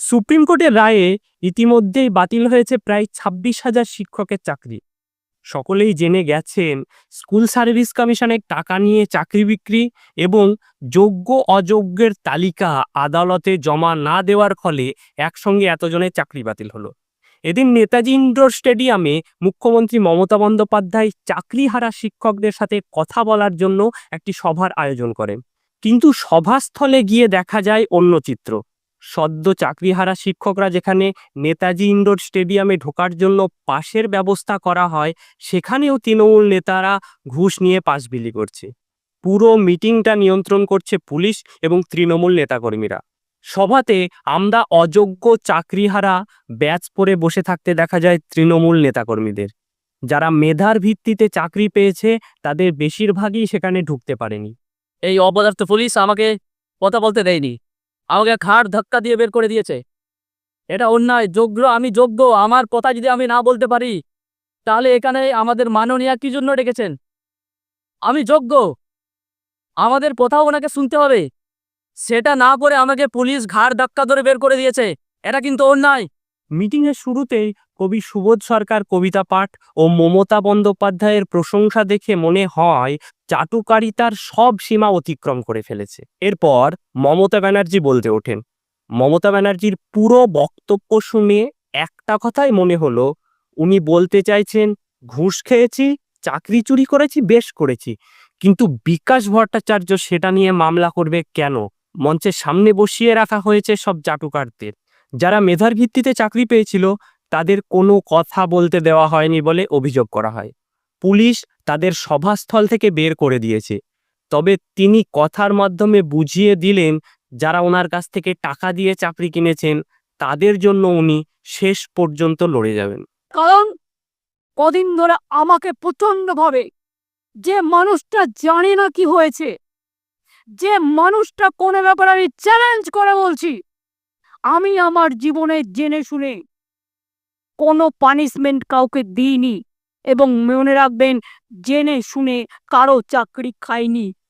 Supreme কোর্টের রায়ে ইতিমধ্যেই বাতিল হয়েছে প্রায় ছাব্বিশ হাজার শিক্ষকের চাকরি। সকলেই জেনে গেছেন, স্কুল সার্ভিস কমিশনের টাকা নিয়ে চাকরি বিক্রি এবং যোগ্য অযোগ্যের তালিকা আদালতে জমা না দেওয়ার ফলে একসঙ্গে এতজনের চাকরি বাতিল হলো। এদিন নেতাজি ইন্ডোর স্টেডিয়ামে মুখ্যমন্ত্রী মমতা বন্দ্যোপাধ্যায় চাকরিহারা শিক্ষকদের সাথে কথা বলার জন্য একটি সভার আয়োজন করেন। কিন্তু সভাস্থলে গিয়ে দেখা যায় অন্য চিত্র। সদ্য চাকরিহারা শিক্ষকরা যেখানে নেতাজি ইন্ডোর স্টেডিয়ামে ঢোকার জন্য পাশের ব্যবস্থা করা হয়, সেখানেও তৃণমূল নেতারা ঘুষ নিয়ে পাশ বিলি করছে। পুরো মিটিংটা নিয়ন্ত্রণ করছে পুলিশ এবং তৃণমূল নেতাকর্মীরা। সভাতে আমরা অযোগ্য চাকরিহারা ব্যাচ পরে বসে থাকতে দেখা যায় তৃণমূল নেতাকর্মীদের। যারা মেধার ভিত্তিতে চাকরি পেয়েছে, তাদের বেশিরভাগই সেখানে ঢুকতে পারেনি। এই অপদার্থ পুলিশ আমাকে কথা বলতে দেয়নি। আমাকে ঘাড় ধাক্কা দিয়ে বের করে দিয়েছে। এটা অন্যায়, যোগ্য, আমি যোগ্য, আমার কথা যদি আমি না বলতে পারি, তাহলে এখানে আমাদের মাননীয়া কি জন্য ডেকেছেন? আমি যোগ্য। আমাদের কথাও ওনাকে শুনতে হবে। সেটা না করে আমাকে পুলিশ ঘাড় ধাক্কা ধরে বের করে দিয়েছে। এটা কিন্তু অন্যায়। মিটিংয়ের শুরুতেই কবি সুবোধ সরকার কবিতা পাঠ ও মমতা বন্দ্যোপাধ্যায়ের প্রশংসা দেখে মনে হয় চাটুকারিতার সব সীমা অতিক্রম করে ফেলেছে। এরপর মমতা ব্যানার্জি বলতে ওঠেন, মমতা ব্যানার্জির পুরো বক্তব্য শুনে একটা কথাই মনে হলো, উনি বলতে চাইছেন, ঘুষ খেয়েছি, চাকরি চুরি করেছি, বেশ করেছি, কিন্তু বিকাশ ভট্টাচার্য সেটা নিয়ে মামলা করবে কেন? মঞ্চের সামনে বসিয়ে রাখা হয়েছে সব চাটুকারদের। যারা মেধার ভিত্তিতে চাকরি পেয়েছিল তাদের কোনো কথা বলতে দেওয়া হয়নি বলে অভিযোগ করা হয়। পুলিশ তাদের সভাস্থল থেকে বের করে দিয়েছে। তবে তিনি কথার মাধ্যমে বুঝিয়ে দিলেন, যারা ওনার কাছ থেকে টাকা দিয়ে চাকরি কিনেছেন, তাদের জন্য উনি শেষ পর্যন্ত লড়ে যাবেন। কারণ কদিন ধরে আমাকে প্রচণ্ডভাবে যে মানুষটা জানে না কি হয়েছে, যে মানুষটা কোনো ব্যাপারে আমি চ্যালেঞ্জ করে বলছি, আমি আমার জীবনে জেনে শুনে কোনো পানিশমেন্ট কাউকে দিইনি এবং মনে রাখবেন জেনে শুনে কারও চাকরি খাইনি।